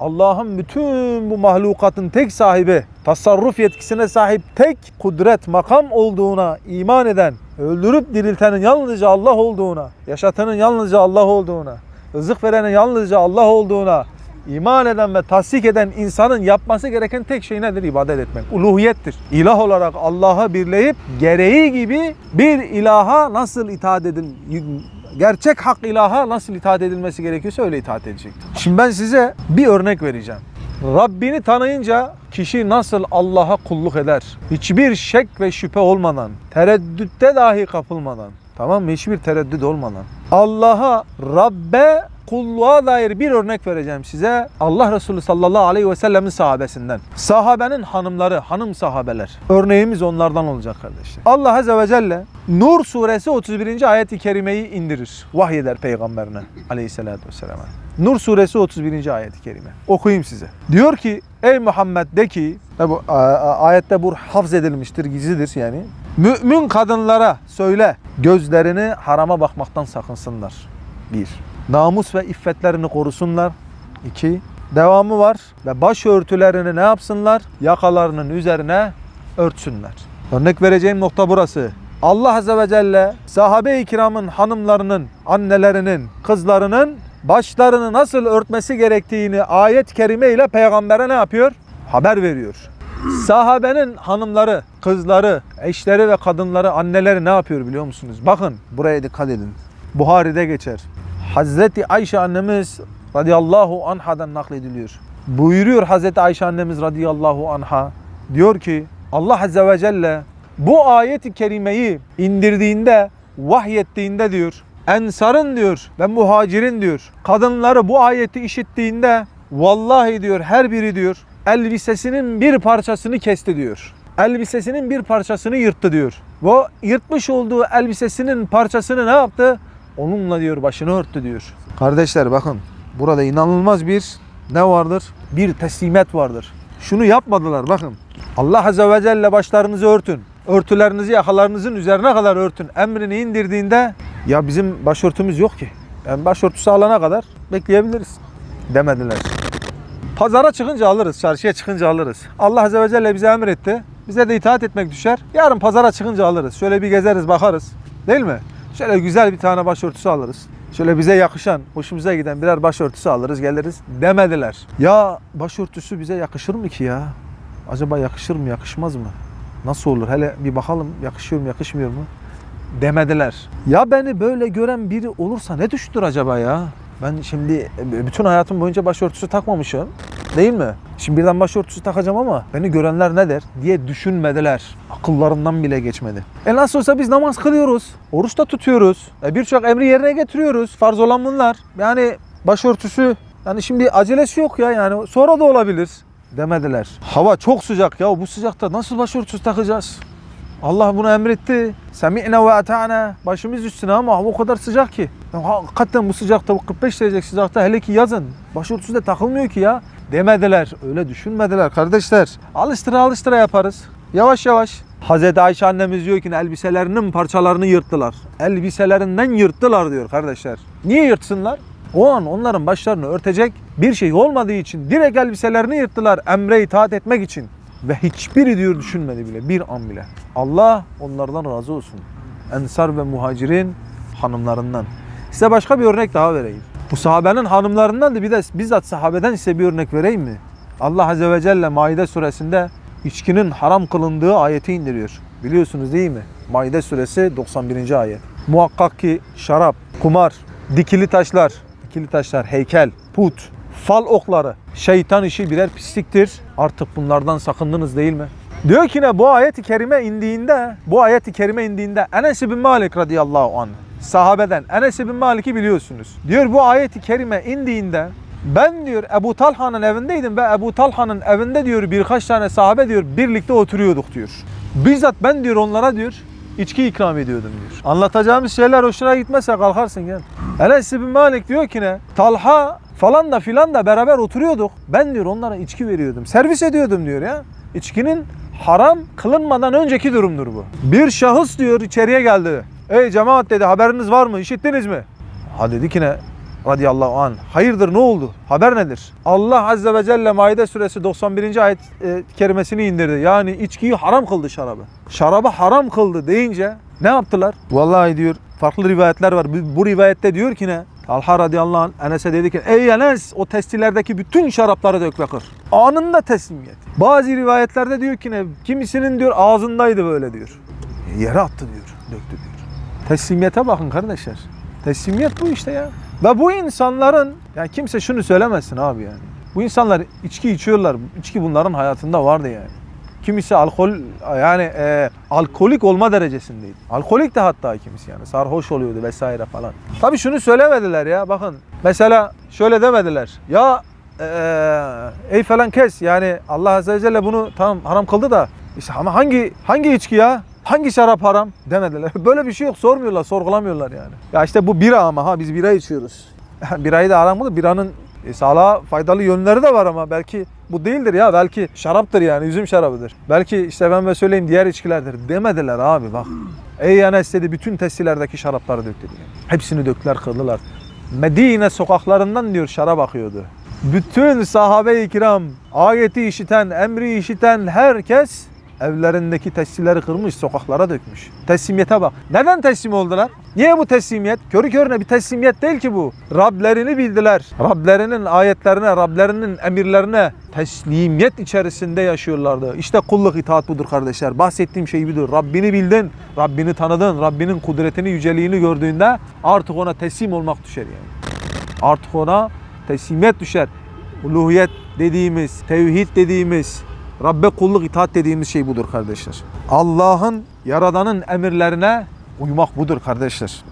Allah'ın bütün bu mahlukatın tek sahibi, tasarruf yetkisine sahip tek kudret, makam olduğuna iman eden, öldürüp diriltenin yalnızca Allah olduğuna, yaşatanın yalnızca Allah olduğuna, rızık verenin yalnızca Allah olduğuna iman eden ve tasdik eden insanın yapması gereken tek şey nedir? İbadet etmek. Uluhiyettir. İlah olarak Allah'a birleyip gereği gibi bir ilaha nasıl itaat edil gerçek hak ilaha nasıl itaat edilmesi gerekiyorsa öyle itaat edecek. Şimdi ben size bir örnek vereceğim. Rabbini tanıyınca kişi nasıl Allah'a kulluk eder? Hiçbir şek ve şüphe olmadan, tereddütte dahi kapılmadan, tamam mı? Hiçbir tereddüt olmadan. Allah'a, Rabbe kulluğa dair bir örnek vereceğim size. Allah Resulü sallallahu aleyhi ve sellemin sahabesinden. Sahabenin hanımları, hanım sahabeler. Örneğimiz onlardan olacak kardeşler. Allah Azze ve Celle Nur suresi 31. ayet-i kerimeyi indirir. Vahyeder peygamberine aleyhissalatü vesselam'a. Nur suresi 31. ayet-i kerime. Okuyayım size. Diyor ki ey Muhammed de ki Tabi bu ayette bu hafz edilmiştir, gizlidir yani. Mümin kadınlara söyle gözlerini harama bakmaktan sakınsınlar. Bir. Namus ve iffetlerini korusunlar. İki. Devamı var ve başörtülerini ne yapsınlar? Yakalarının üzerine örtsünler. Örnek vereceğim nokta burası. Allah Azze ve Celle sahabe-i kiramın hanımlarının, annelerinin, kızlarının başlarını nasıl örtmesi gerektiğini ayet-i kerime ile peygambere ne yapıyor? Haber veriyor. Sahabenin hanımları, kızları, eşleri ve kadınları, anneleri ne yapıyor biliyor musunuz? Bakın buraya dikkat edin. Buhari'de geçer. Hazreti Ayşe annemiz radıyallahu anhadan naklediliyor. Buyuruyor Hazreti Ayşe annemiz radıyallahu anha. Diyor ki Allah azze ve celle bu ayeti kerimeyi indirdiğinde, vahyettiğinde diyor. Ensarın diyor ve muhacirin diyor. Kadınları bu ayeti işittiğinde vallahi diyor her biri diyor elbisesinin bir parçasını kesti diyor. Elbisesinin bir parçasını yırttı diyor. Ve yırtmış olduğu elbisesinin parçasını ne yaptı? Onunla diyor başını örttü diyor. Kardeşler bakın burada inanılmaz bir ne vardır? Bir teslimet vardır. Şunu yapmadılar bakın. Allah Azze ve Celle başlarınızı örtün. Örtülerinizi yakalarınızın üzerine kadar örtün. Emrini indirdiğinde ya bizim başörtümüz yok ki. Yani başörtüsü alana kadar bekleyebiliriz demediler. Pazara çıkınca alırız, çarşıya çıkınca alırız. Allah Azze ve Celle bize emretti. Bize de itaat etmek düşer. Yarın pazara çıkınca alırız. Şöyle bir gezeriz, bakarız. Değil mi? Şöyle güzel bir tane başörtüsü alırız. Şöyle bize yakışan, hoşumuza giden birer başörtüsü alırız, geliriz demediler. Ya başörtüsü bize yakışır mı ki ya? Acaba yakışır mı, yakışmaz mı? Nasıl olur? Hele bir bakalım yakışıyor mu, yakışmıyor mu? Demediler. Ya beni böyle gören biri olursa ne düşünür acaba ya? Ben şimdi bütün hayatım boyunca başörtüsü takmamışım. Değil mi? Şimdi birden başörtüsü takacağım ama beni görenler ne der diye düşünmediler. Akıllarından bile geçmedi. E nasıl olsa biz namaz kılıyoruz. Oruç da tutuyoruz. E birçok emri yerine getiriyoruz. Farz olan bunlar. Yani başörtüsü yani şimdi acelesi yok ya yani sonra da olabilir demediler. Hava çok sıcak ya bu sıcakta nasıl başörtüsü takacağız? Allah bunu emretti. Semi'ne ve ata'na. Başımız üstüne ama hava o kadar sıcak ki. Ya hakikaten bu sıcakta, bu 45 derece sıcakta hele ki yazın. Başörtüsü de takılmıyor ki ya. Demediler. Öyle düşünmediler kardeşler. Alıştıra alıştıra yaparız. Yavaş yavaş. Hazreti Ayşe annemiz diyor ki elbiselerinin parçalarını yırttılar. Elbiselerinden yırttılar diyor kardeşler. Niye yırtsınlar? O an onların başlarını örtecek bir şey olmadığı için direkt elbiselerini yırttılar emre itaat etmek için. Ve hiçbiri diyor düşünmedi bile bir an bile. Allah onlardan razı olsun. Ensar ve muhacirin hanımlarından. Size başka bir örnek daha vereyim. Bu sahabenin hanımlarından da bir de bizzat sahabeden size bir örnek vereyim mi? Allah Azze ve Celle Maide suresinde içkinin haram kılındığı ayeti indiriyor. Biliyorsunuz değil mi? Maide suresi 91. ayet. Muhakkak ki şarap, kumar, dikili taşlar, dikili taşlar, heykel, put, fal okları, şeytan işi birer pisliktir. Artık bunlardan sakındınız değil mi? Diyor ki ne bu ayet-i kerime indiğinde, bu ayet-i kerime indiğinde Enes bin Malik radıyallahu anh sahabeden Enes bin Malik'i biliyorsunuz. Diyor bu ayet-i kerime indiğinde ben diyor Ebu Talha'nın evindeydim ve Ebu Talha'nın evinde diyor birkaç tane sahabe diyor birlikte oturuyorduk diyor. Bizzat ben diyor onlara diyor içki ikram ediyordum diyor. Anlatacağımız şeyler hoşuna gitmezse kalkarsın gel. Enes bin Malik diyor ki ne? Talha falan da filan da beraber oturuyorduk. Ben diyor onlara içki veriyordum. Servis ediyordum diyor ya. İçkinin haram kılınmadan önceki durumdur bu. Bir şahıs diyor içeriye geldi. Ey cemaat dedi haberiniz var mı? İşittiniz mi? Ha dedi ki ne? radıyallahu an. Hayırdır ne oldu? Haber nedir? Allah azze ve celle Maide suresi 91. ayet e, kerimesini indirdi. Yani içkiyi haram kıldı şarabı. Şarabı haram kıldı deyince ne yaptılar? Vallahi diyor farklı rivayetler var. Bu, rivayette diyor ki ne? Talha radıyallahu anh Enes'e dedi ki ey Enes o testilerdeki bütün şarapları dök ve kır. Anında teslimiyet. Bazı rivayetlerde diyor ki ne? Kimisinin diyor ağzındaydı böyle diyor. Yere attı diyor. Döktü diyor. Teslimiyete bakın kardeşler. Teslimiyet bu işte ya. Ve bu insanların yani kimse şunu söylemesin abi yani. Bu insanlar içki içiyorlar. İçki bunların hayatında vardı yani. Kimisi alkol yani e, alkolik olma derecesindeydi. Alkolik de hatta kimisi yani sarhoş oluyordu vesaire falan. Tabii şunu söylemediler ya bakın. Mesela şöyle demediler. Ya e, ey falan kes yani Allah Azze ve Celle bunu tamam haram kıldı da işte ama hangi hangi içki ya? Hangi şarap haram demediler. Böyle bir şey yok sormuyorlar sorgulamıyorlar yani. Ya işte bu bira ama ha biz bira içiyoruz. Birayı da haram kıldı. Biranın e, sağlığa faydalı yönleri de var ama belki bu değildir ya. Belki şaraptır yani üzüm şarabıdır. Belki işte ben böyle söyleyeyim diğer içkilerdir demediler abi bak. Ey Enes bütün testilerdeki şarapları döktü diye. Hepsini döktüler kıldılar. Medine sokaklarından diyor şarap akıyordu. Bütün sahabe-i kiram ayeti işiten, emri işiten herkes evlerindeki testilleri kırmış, sokaklara dökmüş. Teslimiyete bak. Neden teslim oldular? Niye bu teslimiyet? Körü körüne bir teslimiyet değil ki bu. Rablerini bildiler. Rablerinin ayetlerine, Rablerinin emirlerine teslimiyet içerisinde yaşıyorlardı. İşte kulluk itaat budur kardeşler. Bahsettiğim şey budur. Rabbini bildin, Rabbini tanıdın, Rabbinin kudretini, yüceliğini gördüğünde artık ona teslim olmak düşer yani. Artık ona teslimiyet düşer. Uluhiyet dediğimiz, tevhid dediğimiz, Rabbe kulluk itaat dediğimiz şey budur kardeşler. Allah'ın, Yaradan'ın emirlerine uymak budur kardeşler.